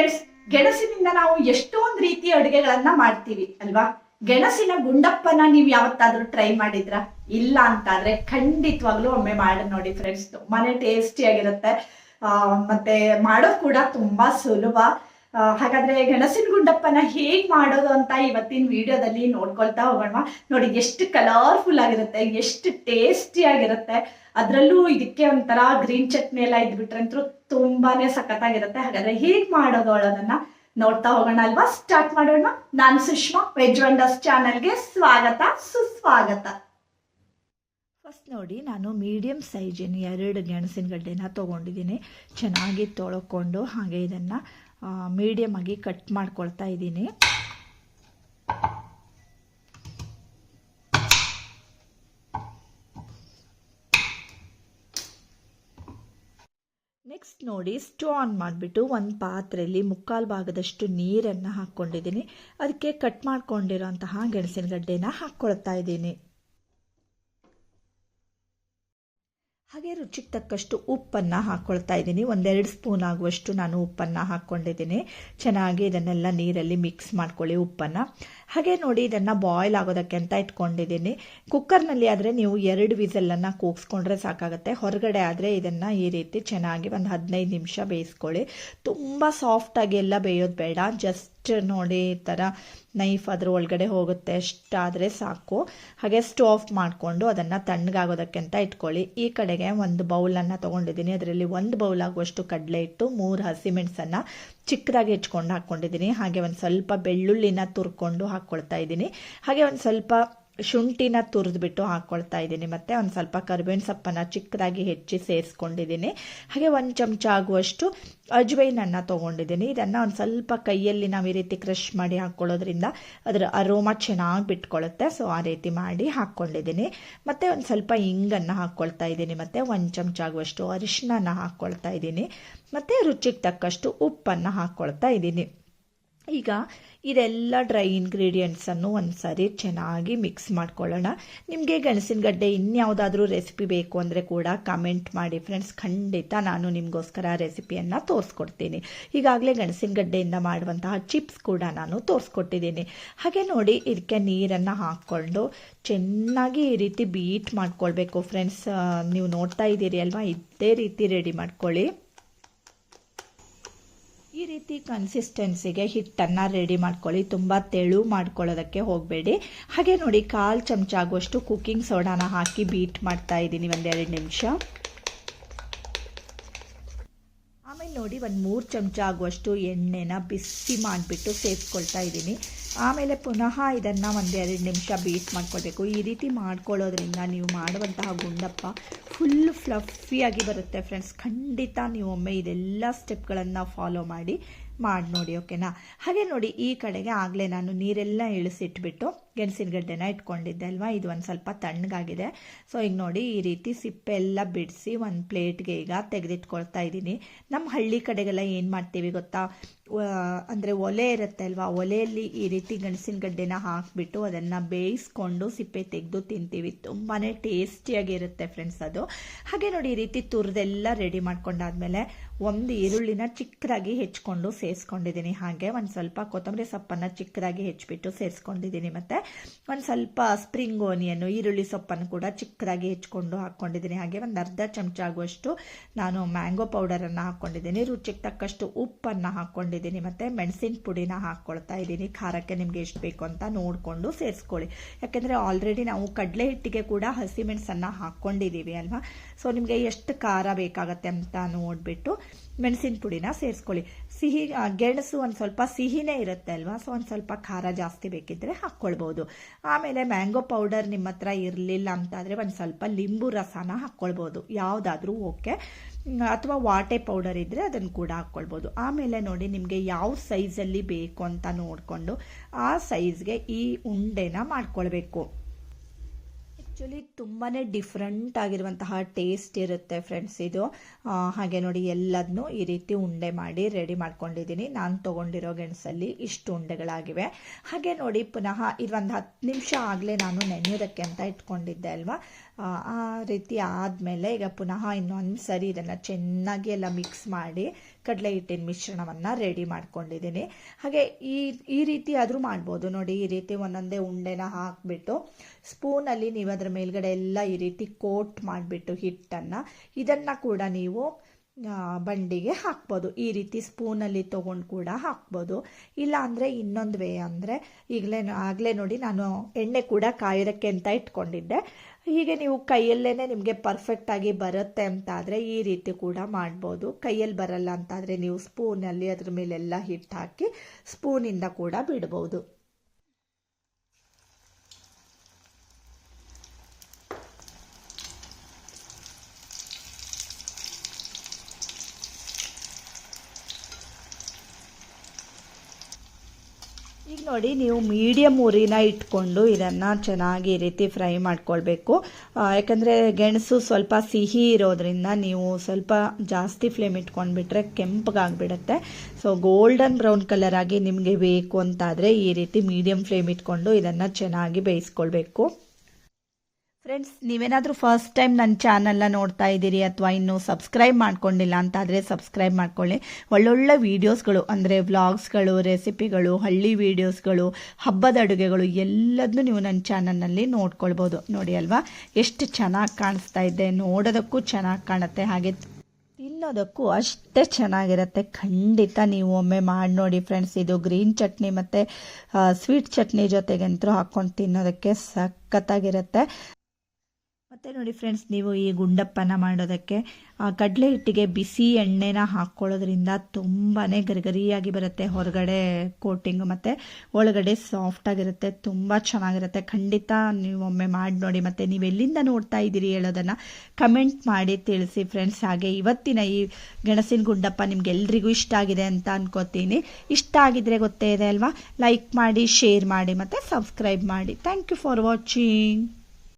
Friends ಗೆಣಸಿನಿಂದ ನಾವು ಎಷ್ಟೊಂದು ರೀತಿ ಅಡುಗೆಗಳನ್ನ ಮಾಡ್ತೀವಿ, ಅಲ್ವಾ? ಗೆಣಸಿನ ಗುಂಡಪ್ಪನ ನೀವು ಯಾವತ್ತಾದ್ರೂ ಟ್ರೈ ಮಾಡಿದ್ರ? ಇಲ್ಲ ಅಂತಾದ್ರೆ ಖಂಡಿತವಾಗ್ಲೂ ಒಮ್ಮೆ ಮಾಡಿ ನೋಡಿ ಫ್ರೆಂಡ್ಸ್ ಮನೆ ಟೇಸ್ಟಿ ಆಗಿರುತ್ತೆ. ಮತ್ತೆ ಮಾಡೋದು ಕೂಡ ತುಂಬಾ ಸುಲಭ. ಹಾಗಾದ್ರೆ ಗೆಣಸಿನ ಗುಂಡಪ್ಪನ ಹೇಗ್ ಮಾಡೋದು ಅಂತ ಇವತ್ತಿನ ವಿಡಿಯೋದಲ್ಲಿ ನೋಡ್ಕೊಳ್ತಾ ಹೋಗೋಣ. ನೋಡಿ, ಎಷ್ಟು ಕಲರ್ಫುಲ್ ಆಗಿರುತ್ತೆ, ಎಷ್ಟು ಟೇಸ್ಟಿ ಆಗಿರುತ್ತೆ. ಅದರಲ್ಲೂ ಇದಕ್ಕೆ ಒಂಥರ ಗ್ರೀನ್ ಚಟ್ನಿ ಎಲ್ಲ ಇದ್ಬಿಟ್ರೆ ಅಂತೂ ತುಂಬಾನೇ ಸಖತ್ತಾಗಿರುತ್ತೆ. ಹಾಗಾದ್ರೆ ಹೇಗ್ ಮಾಡೋದು ಅನ್ನೋದನ್ನ ನೋಡ್ತಾ ಹೋಗೋಣ ಅಲ್ವಾ? ಸ್ಟಾರ್ಟ್ ಮಾಡೋಣ. ನಾನು ಸುಷ್ಮಾ ವೆಜ್ ವಂಡರ್ಸ್ ಚಾನಲ್ಗೆ ಸ್ವಾಗತ, ಸುಸ್ವಾಗತ. ಫಸ್ಟ್ ನೋಡಿ, ನಾನು ಮೀಡಿಯಮ್ ಸೈಜಿನ ಎರಡು ಗೆಣಸಿನ ಗಡ್ಡೆನ ತೊಗೊಂಡಿದ್ದೀನಿ. ಚೆನ್ನಾಗಿ ತೊಳ್ಕೊಂಡು ಹಾಗೆ ಇದನ್ನು ಮೀಡಿಯಮ್ ಆಗಿ ಕಟ್ ಮಾಡ್ಕೊಳ್ತಾ ಇದ್ದೀನಿ. ನೆಕ್ಸ್ಟ್ ನೋಡಿ ಸ್ಟವ್ ಆನ್ ಮಾಡಿಬಿಟ್ಟು ಒಂದು ಪಾತ್ರೆಯಲ್ಲಿ ಮುಕ್ಕಾಲು ಭಾಗದಷ್ಟು ನೀರನ್ನು ಹಾಕ್ಕೊಂಡಿದ್ದೀನಿ. ಅದಕ್ಕೆ ಕಟ್ ಮಾಡ್ಕೊಂಡಿರೋಂತಹ ಗೆಣಸಿನ ಗಡ್ಡೆನ ಹಾಕ್ಕೊಳ್ತಾ ಇದ್ದೀನಿ. ಹಾಗೆ ರುಚಿಗೆ ತಕ್ಕಷ್ಟು ಉಪ್ಪನ್ನು ಹಾಕ್ಕೊಳ್ತಾ ಇದ್ದೀನಿ. ಒಂದೆರಡು ಸ್ಪೂನ್ ಆಗುವಷ್ಟು ನಾನು ಉಪ್ಪನ್ನು ಹಾಕ್ಕೊಂಡಿದ್ದೀನಿ. ಚೆನ್ನಾಗಿ ಇದನ್ನೆಲ್ಲ ನೀರಲ್ಲಿ ಮಿಕ್ಸ್ ಮಾಡ್ಕೊಳ್ಳಿ ಉಪ್ಪನ್ನು. ಹಾಗೆ ನೋಡಿ ಇದನ್ನು ಬಾಯ್ಲ್ ಆಗೋದಕ್ಕೆ ಅಂತ ಇಟ್ಕೊಂಡಿದ್ದೀನಿ. ಕುಕ್ಕರ್ನಲ್ಲಿ ಆದರೆ ನೀವು ಎರಡು ವಿಸಲನ್ನು ಕೂಗಿಸ್ಕೊಂಡ್ರೆ ಸಾಕಾಗುತ್ತೆ. ಹೊರಗಡೆ ಆದರೆ ಇದನ್ನು ಈ ರೀತಿ ಚೆನ್ನಾಗಿ ಒಂದು ಹದಿನೈದು ನಿಮಿಷ ಬೇಯಿಸ್ಕೊಳ್ಳಿ. ತುಂಬ ಸಾಫ್ಟಾಗಿ ಎಲ್ಲ ಬೇಯೋದು ಬೇಡ. ಜಸ್ಟ್ ನೋಡಿ ಈ ಥರ ನೈಫ್ ಅದ್ರ ಒಳಗಡೆ ಹೋಗುತ್ತೆ ಅಷ್ಟಾದರೆ ಸಾಕು. ಹಾಗೆ ಸ್ಟವ್ ಆಫ್ ಮಾಡಿಕೊಂಡು ಅದನ್ನು ತಣ್ಣಗಾಗೋದಕ್ಕೆ ಅಂತ ಇಟ್ಕೊಳ್ಳಿ. ಈ ಕಡೆಗೆ ಒಂದು ಬೌಲನ್ನು ತೊಗೊಂಡಿದ್ದೀನಿ. ಅದರಲ್ಲಿ ಒಂದು ಬೌಲ್ ಆಗುವಷ್ಟು ಕಡಲೆ ಇಟ್ಟು ಮೂರು ಹಸಿಮೆಣಸನ್ನು ಚಿಕ್ಕದಾಗಿ ಹೆಚ್ಕೊಂಡು ಹಾಕ್ಕೊಂಡಿದ್ದೀನಿ. ಹಾಗೆ ಒಂದು ಸ್ವಲ್ಪ ಬೆಳ್ಳುಳ್ಳಿನ ತುರ್ಕೊಂಡು ಹಾಕ್ಕೊಳ್ತಾ ಇದ್ದೀನಿ. ಹಾಗೆ ಒಂದು ಸ್ವಲ್ಪ ಶುಂಠಿನ ತುರಿದ್ಬಿಟ್ಟು ಹಾಕ್ಕೊಳ್ತಾ ಇದ್ದೀನಿ. ಮತ್ತು ಒಂದು ಸ್ವಲ್ಪ ಕರಿಬೇವಿನ ಸೊಪ್ಪನ್ನು ಚಿಕ್ಕದಾಗಿ ಹೆಚ್ಚಿ ಸೇರಿಸ್ಕೊಂಡಿದ್ದೀನಿ. ಹಾಗೆ ಒಂದು ಚಮಚ ಆಗುವಷ್ಟು ಅಜ್ವೈನನ್ನು ತೊಗೊಂಡಿದ್ದೀನಿ. ಇದನ್ನು ಒಂದು ಸ್ವಲ್ಪ ಕೈಯಲ್ಲಿ ನಾವು ಈ ರೀತಿ ಕ್ರಷ್ ಮಾಡಿ ಹಾಕ್ಕೊಳ್ಳೋದ್ರಿಂದ ಅದರ ಅರೋಮ ಚೆನ್ನಾಗಿ ಬಿಟ್ಕೊಳ್ಳುತ್ತೆ ಸೊ ಆ ರೀತಿ ಮಾಡಿ ಹಾಕ್ಕೊಂಡಿದ್ದೀನಿ ಮತ್ತು ಒಂದು ಸ್ವಲ್ಪ ಇಂಗನ್ನು ಹಾಕ್ಕೊಳ್ತಾ ಇದ್ದೀನಿ. ಮತ್ತು ಒಂದು ಚಮಚ ಆಗುವಷ್ಟು ಅರಿಶಿನ ಹಾಕ್ಕೊಳ್ತಾ ಇದ್ದೀನಿ. ಮತ್ತು ರುಚಿಗೆ ತಕ್ಕಷ್ಟು ಉಪ್ಪನ್ನು ಹಾಕ್ಕೊಳ್ತಾ ಇದ್ದೀನಿ. ಈಗ ಇದೆಲ್ಲ ಡ್ರೈ ಇಂಗ್ರೀಡಿಯೆಂಟ್ಸನ್ನು ಒಂದು ಸಾರಿ ಚೆನ್ನಾಗಿ ಮಿಕ್ಸ್ ಮಾಡ್ಕೊಳ್ಳೋಣ. ನಿಮಗೆ ಗೆಣಸಿನ ಗಡ್ಡೆ ಇನ್ಯಾವುದಾದ್ರೂ ರೆಸಿಪಿ ಬೇಕು ಅಂದರೆ ಕೂಡ ಕಮೆಂಟ್ ಮಾಡಿ. ಫ್ರೆಂಡ್ಸ್ ಖಂಡಿತ ನಾನು ನಿಮಗೋಸ್ಕರ ರೆಸಿಪಿಯನ್ನು ತೋರಿಸ್ಕೊಡ್ತೀನಿ. ಈಗಾಗಲೇ ಗೆಣಸಿನ ಗಡ್ಡೆಯಿಂದ ಮಾಡುವಂತಹ ಚಿಪ್ಸ್ ಕೂಡ ನಾನು ತೋರಿಸ್ಕೊಟ್ಟಿದ್ದೀನಿ. ಹಾಗೆ ನೋಡಿ ಇದಕ್ಕೆ ನೀರನ್ನು ಹಾಕ್ಕೊಂಡು ಚೆನ್ನಾಗಿ ಈ ರೀತಿ ಬೀಟ್ ಮಾಡ್ಕೊಳ್ಬೇಕು. ಫ್ರೆಂಡ್ಸ್ ನೀವು ನೋಡ್ತಾ ಇದ್ದೀರಿ ಅಲ್ವಾ? ಇದೇ ರೀತಿ ರೆಡಿ ಮಾಡ್ಕೊಳ್ಳಿ. ಈ ರೀತಿ ಕನ್ಸಿಸ್ಟೆನ್ಸಿಗೆ ಹಿಟ್ಟನ್ನು ರೆಡಿ ಮಾಡ್ಕೊಳ್ಳಿ. ತುಂಬ ತೆಳು ಮಾಡ್ಕೊಳ್ಳೋದಕ್ಕೆ ಹೋಗಬೇಡಿ. ಹಾಗೆ ನೋಡಿ, ಕಾಲು ಚಮಚ ಆಗುವಷ್ಟು ಕುಕ್ಕಿಂಗ್ ಸೋಡಾನ ಹಾಕಿ ಬೀಟ್ ಮಾಡ್ತಾ ಇದ್ದೀನಿ ಒಂದೆರಡು ನಿಮಿಷ. ಆಮೇಲೆ ನೋಡಿ, ಒಂದು ಮೂರು ಚಮಚ ಆಗುವಷ್ಟು ಎಣ್ಣೆನ ಬಿಸಿ ಮಾಡಿಬಿಟ್ಟು ಸೇರಿಸ್ಕೊಳ್ತಾ ಇದ್ದೀನಿ. ಆಮೇಲೆ ಪುನಃ ಇದನ್ನು ಒಂದೆರಡು ನಿಮಿಷ ಬೀಟ್ ಮಾಡ್ಕೊಳ್ಬೇಕು. ಈ ರೀತಿ ಮಾಡ್ಕೊಳ್ಳೋದ್ರಿಂದ ನೀವು ಮಾಡುವಂತಹ ಗುಂಡಪ್ಪ ಫುಲ್ ಫ್ಲಫಿಯಾಗಿ ಬರುತ್ತೆ ಫ್ರೆಂಡ್ಸ್ ಖಂಡಿತ ನೀವು ಒಮ್ಮೆ ಇದೆಲ್ಲ ಸ್ಟೆಪ್ಗಳನ್ನು ಫಾಲೋ ಮಾಡಿ ಮಾಡಿ ನೋಡಿ ಓಕೆನಾ ಹಾಗೆ ನೋಡಿ, ಈ ಕಡೆಗೆ ಆಗಲೇ ನಾನು ನೀರೆಲ್ಲ ಇಳಿಸಿಟ್ಬಿಟ್ಟು ಗೆಣಸಿನ ಇಟ್ಕೊಂಡಿದ್ದೆ ಅಲ್ವಾ? ಇದು ಒಂದು ಸ್ವಲ್ಪ ತಣ್ಣಗಾಗಿದೆ. ಸೊ ಈಗ ನೋಡಿ ಈ ರೀತಿ ಸಿಪ್ಪೆ ಎಲ್ಲ ಬಿಡಿಸಿ ಒಂದು ಪ್ಲೇಟ್ಗೆ ಈಗ ತೆಗೆದಿಟ್ಕೊಳ್ತಾ ಇದ್ದೀನಿ. ನಮ್ಮ ಹಳ್ಳಿ ಕಡೆಗೆಲ್ಲ ಏನು ಮಾಡ್ತೀವಿ ಗೊತ್ತಾ? ಅಂದರೆ ಒಲೆ ಇರುತ್ತೆ ಅಲ್ವಾ? ಒಲೆಯಲ್ಲಿ ಈ ರೀತಿ ಗೆಣಸಿನ ಗಡ್ಡೆನ ಹಾಕಿಬಿಟ್ಟು ಅದನ್ನು ಬೇಯಿಸ್ಕೊಂಡು ಸಿಪ್ಪೆ ತೆಗೆದು ತಿಂತೀವಿ. ತುಂಬಾ ಟೇಸ್ಟಿಯಾಗಿರುತ್ತೆ ಫ್ರೆಂಡ್ಸ್ ಅದು. ಹಾಗೆ ನೋಡಿ ಈ ರೀತಿ ತುರಿದೆಲ್ಲ ರೆಡಿ ಮಾಡ್ಕೊಂಡಾದ್ಮೇಲೆ ಒಂದು ಈರುಳ್ಳಿನ ಚಿಕ್ಕದಾಗಿ ಹೆಚ್ಕೊಂಡು ಸೇರಿಸ್ಕೊಂಡಿದ್ದೀನಿ ಹಾಗೆ ಒಂದು ಸ್ವಲ್ಪ ಕೊತ್ತಂಬರಿ ಸೊಪ್ಪನ್ನು ಚಿಕ್ಕದಾಗಿ ಹೆಚ್ಚಿಬಿಟ್ಟು ಸೇರಿಸ್ಕೊಂಡಿದ್ದೀನಿ ಮತ್ತು ಒಂದು ಸ್ವಲ್ಪ ಸ್ಪ್ರಿಂಗ್ ಓನಿಯನ್ನು ಈರುಳ್ಳಿ ಸೊಪ್ಪನ್ನು ಕೂಡ ಚಿಕ್ಕದಾಗಿ ಹೆಚ್ಕೊಂಡು ಹಾಕ್ಕೊಂಡಿದ್ದೀನಿ ಹಾಗೆ ಒಂದು ಅರ್ಧ ಚಮಚ ಆಗುವಷ್ಟು ನಾನು ಮ್ಯಾಂಗೋ ಪೌಡರನ್ನು ಹಾಕ್ಕೊಂಡಿದ್ದೀನಿ ರುಚಿಗೆ ತಕ್ಕಷ್ಟು ಉಪ್ಪನ್ನು ಹಾಕ್ಕೊಂಡಿದ್ದೀನಿ ಮತ್ತು ಮೆಣಸಿನ ಪುಡಿನ ಹಾಕ್ಕೊಳ್ತಾ ಇದ್ದೀನಿ. ಖಾರಕ್ಕೆ ನಿಮಗೆ ಎಷ್ಟು ಬೇಕು ಅಂತ ನೋಡಿಕೊಂಡು ಸೇರಿಸ್ಕೊಳ್ಳಿ. ಯಾಕೆಂದರೆ ಆಲ್ರೆಡಿ ನಾವು ಕಡಲೆ ಹಿಟ್ಟಿಗೆ ಕೂಡ ಹಸಿಮೆಣಸನ್ನು ಹಾಕ್ಕೊಂಡಿದ್ದೀವಿ ಅಲ್ವಾ? ಸೊ ನಿಮಗೆ ಎಷ್ಟು ಖಾರ ಬೇಕಾಗತ್ತೆ ಅಂತ ನೋಡಿಬಿಟ್ಟು ಮೆಣಸಿನ ಪುಡಿನ ಸೇರಿಸ್ಕೊಳ್ಳಿ. ಸಿಹಿ ಗೆಣಸು ಒಂದು ಸ್ವಲ್ಪ ಸಿಹಿನೇ ಇರುತ್ತೆ ಅಲ್ವಾ? ಸೊ ಒಂದು ಸ್ವಲ್ಪ ಖಾರ ಜಾಸ್ತಿ ಬೇಕಿದ್ದರೆ ಹಾಕ್ಕೊಳ್ಬೋದು. ಆಮೇಲೆ ಮ್ಯಾಂಗೋ ಪೌಡರ್ ನಿಮ್ಮ ಹತ್ರ ಇರಲಿಲ್ಲ ಅಂತಾದರೆ ಒಂದು ಸ್ವಲ್ಪ ಲಿಂಬು ರಸನ ಹಾಕ್ಕೊಳ್ಬೋದು. ಯಾವುದಾದ್ರೂ ಓಕೆ. ಅಥವಾ ವಾಟೆ ಪೌಡರ್ ಇದ್ದರೆ ಅದನ್ನು ಕೂಡ ಹಾಕ್ಕೊಳ್ಬೋದು. ಆಮೇಲೆ ನೋಡಿ, ನಿಮಗೆ ಯಾವ ಸೈಜಲ್ಲಿ ಬೇಕು ಅಂತ ನೋಡಿಕೊಂಡು ಆ ಸೈಜ್ಗೆ ಈ ಉಂಡೆನ ಮಾಡ್ಕೊಳ್ಬೇಕು. ಆ್ಯಕ್ಚುಲಿ ತುಂಬಾ ಡಿಫ್ರೆಂಟ್ ಆಗಿರುವಂತಹ ಟೇಸ್ಟ್ ಇರುತ್ತೆ ಫ್ರೆಂಡ್ಸ್ ಇದು. ಹಾಗೆ ನೋಡಿ ಎಲ್ಲದನ್ನೂ ಈ ರೀತಿ ಉಂಡೆ ಮಾಡಿ ರೆಡಿ ಮಾಡ್ಕೊಂಡಿದ್ದೀನಿ. ನಾನು ತೊಗೊಂಡಿರೋ ಗೆಣಸಲ್ಲಿ ಇಷ್ಟು ಉಂಡೆಗಳಾಗಿವೆ. ಹಾಗೆ ನೋಡಿ, ಪುನಃ ಇದೊಂದು ಹತ್ತು ನಿಮಿಷ ಆಗಲೇ ನಾನು ನೆನೆಯೋದಕ್ಕೆ ಅಂತ ಇಟ್ಕೊಂಡಿದ್ದೆ ಅಲ್ವಾ? ಆ, ರೀತಿ ಆದಮೇಲೆ ಈಗ ಪುನಃ ಇನ್ನೊಂದು ಸರಿ ಇದನ್ನು ಚೆನ್ನಾಗಿ ಎಲ್ಲ ಮಿಕ್ಸ್ ಮಾಡಿ ಕಡಲೆ ಹಿಟ್ಟಿನ ಮಿಶ್ರಣವನ್ನು ರೆಡಿ ಮಾಡ್ಕೊಂಡಿದ್ದೀನಿ. ಹಾಗೆ ಈ ಈ ರೀತಿ ಆದರೂ ಮಾಡ್ಬೋದು. ನೋಡಿ ಈ ರೀತಿ ಒಂದೊಂದೇ ಉಂಡೆನ ಹಾಕಿಬಿಟ್ಟು ಸ್ಪೂನಲ್ಲಿ ನೀವು ಅದರ ಮೇಲ್ಗಡೆ ಎಲ್ಲ ಈ ರೀತಿ ಕೋಟ್ ಮಾಡಿಬಿಟ್ಟು ಹಿಟ್ಟನ್ನು ಇದನ್ನು ಕೂಡ ನೀವು ಬಂಡಿಗೆ ಹಾಕ್ಬೋದು. ಈ ರೀತಿ ಸ್ಪೂನಲ್ಲಿ ತೊಗೊಂಡು ಕೂಡ ಹಾಕ್ಬೋದು. ಇಲ್ಲ ಅಂದರೆ ಇನ್ನೊಂದು ವೇ ಅಂದರೆ ಈಗಲೇ ಆಗಲೇ ನೋಡಿ ನಾನು ಎಣ್ಣೆ ಕೂಡ ಕಾಯೋದಕ್ಕೆ ಅಂತ ಇಟ್ಕೊಂಡಿದ್ದೆ. ಹೀಗೆ ನೀವು ಕೈಯಲ್ಲೇ ನಿಮಗೆ ಪರ್ಫೆಕ್ಟಾಗಿ ಬರುತ್ತೆ ಅಂತ ಆದರೆ ಈ ರೀತಿ ಕೂಡ ಮಾಡ್ಬೋದು. ಕೈಯಲ್ಲಿ ಬರಲ್ಲ ಅಂತಾದರೆ ನೀವು ಸ್ಪೂನಲ್ಲಿ ಅದ್ರ ಮೇಲೆಲ್ಲ ಹಿಟ್ಟು ಹಾಕಿ ಸ್ಪೂನಿಂದ ಕೂಡ ಬಿಡ್ಬೋದು. ಈಗ ನೋಡಿ, ನೀವು ಮೀಡಿಯಮ್ ಉರಿನ ಇಟ್ಕೊಂಡು ಇದನ್ನು ಚೆನ್ನಾಗಿ ಈ ರೀತಿ ಫ್ರೈ ಮಾಡ್ಕೊಳ್ಬೇಕು. ಯಾಕಂದರೆ ಗೆಣಸು ಸ್ವಲ್ಪ ಸಿಹಿ ಇರೋದ್ರಿಂದ ನೀವು ಸ್ವಲ್ಪ ಜಾಸ್ತಿ ಫ್ಲೇಮ್ ಇಟ್ಕೊಂಡ್ಬಿಟ್ರೆ ಕೆಂಪಗಾಗ್ಬಿಡುತ್ತೆ. ಸೊ ಗೋಲ್ಡನ್ ಬ್ರೌನ್ ಕಲರ್ ನಿಮಗೆ ಬೇಕು ಅಂತಾದರೆ ಈ ರೀತಿ ಮೀಡಿಯಮ್ ಫ್ಲೇಮ್ ಇಟ್ಕೊಂಡು ಇದನ್ನು ಚೆನ್ನಾಗಿ ಬೇಯಿಸ್ಕೊಳ್ಬೇಕು. ಫ್ರೆಂಡ್ಸ್ ನೀವೇನಾದರೂ ಫಸ್ಟ್ ಟೈಮ್ ನನ್ನ ಚಾನಲ್ನ ನೋಡ್ತಾ ಇದ್ದೀರಿ ಅಥವಾ ಇನ್ನೂ ಸಬ್ಸ್ಕ್ರೈಬ್ ಮಾಡ್ಕೊಂಡಿಲ್ಲ ಅಂತಾದರೆ ಸಬ್ಸ್ಕ್ರೈಬ್ ಮಾಡ್ಕೊಳ್ಳಿ. ಒಳ್ಳೊಳ್ಳೆ ವೀಡಿಯೋಸ್ಗಳು ಅಂದರೆ ವ್ಲಾಗ್ಸ್ಗಳು ರೆಸಿಪಿಗಳು ಹಳ್ಳಿ ವೀಡಿಯೋಸ್ಗಳು ಹಬ್ಬದ ಅಡುಗೆಗಳು ಎಲ್ಲದನ್ನೂ ನೀವು ನನ್ನ ಚಾನಲ್ನಲ್ಲಿ ನೋಡ್ಕೊಳ್ಬೋದು. ನೋಡಿ ಅಲ್ವಾ? ಎಷ್ಟು ಚೆನ್ನಾಗಿ ಕಾಣಿಸ್ತಾ ಇದೆ. ನೋಡೋದಕ್ಕೂ ಚೆನ್ನಾಗಿ ಕಾಣುತ್ತೆ. ಹಾಗೆ ತಿನ್ನೋದಕ್ಕೂ ಅಷ್ಟೇ ಚೆನ್ನಾಗಿರುತ್ತೆ. ಖಂಡಿತ ನೀವು ಒಮ್ಮೆ ಮಾಡಿ ನೋಡಿ ಫ್ರೆಂಡ್ಸ್ ಇದು ಗ್ರೀನ್ ಚಟ್ನಿ ಮತ್ತು ಸ್ವೀಟ್ ಚಟ್ನಿ ಜೊತೆಗಂತೂ ಹಾಕ್ಕೊಂಡು ತಿನ್ನೋದಕ್ಕೆ ಸಖತ್ತಾಗಿರುತ್ತೆ. ಮತ್ತು ನೋಡಿ ಫ್ರೆಂಡ್ಸ್ ನೀವು ಈ ಗುಂಡಪ್ಪನ ಮಾಡೋದಕ್ಕೆ ಕಡಲೆ ಹಿಟ್ಟಿಗೆ ಬಿಸಿ ಎಣ್ಣೆನ ಹಾಕ್ಕೊಳ್ಳೋದ್ರಿಂದ ತುಂಬಾ ಗರಿಗರಿಯಾಗಿ ಬರುತ್ತೆ. ಹೊರಗಡೆ ಕೋಟಿಂಗ್ ಮತ್ತು ಒಳಗಡೆ ಸಾಫ್ಟಾಗಿರುತ್ತೆ ತುಂಬ ಚೆನ್ನಾಗಿರುತ್ತೆ. ಖಂಡಿತ ನೀವು ಒಮ್ಮೆ ಮಾಡಿ ನೋಡಿ. ಮತ್ತು ನೀವು ಎಲ್ಲಿಂದ ನೋಡ್ತಾ ಇದ್ದೀರಿ ಹೇಳೋದನ್ನು ಕಮೆಂಟ್ ಮಾಡಿ ತಿಳಿಸಿ ಫ್ರೆಂಡ್ಸ್ ಹಾಗೆ ಇವತ್ತಿನ ಈ ಗೆಣಸಿನ ಗುಂಡಪ್ಪ ನಿಮ್ಗೆಲ್ರಿಗೂ ಇಷ್ಟ ಆಗಿದೆ ಅಂತ ಅನ್ಕೋತೀನಿ. ಇಷ್ಟ ಆಗಿದ್ರೆ ಗೊತ್ತೇ ಇದೆ ಅಲ್ವಾ? ಲೈಕ್ ಮಾಡಿ ಶೇರ್ ಮಾಡಿ, ಮತ್ತು ಸಬ್ಸ್ಕ್ರೈಬ್ ಮಾಡಿ. Thank you for watching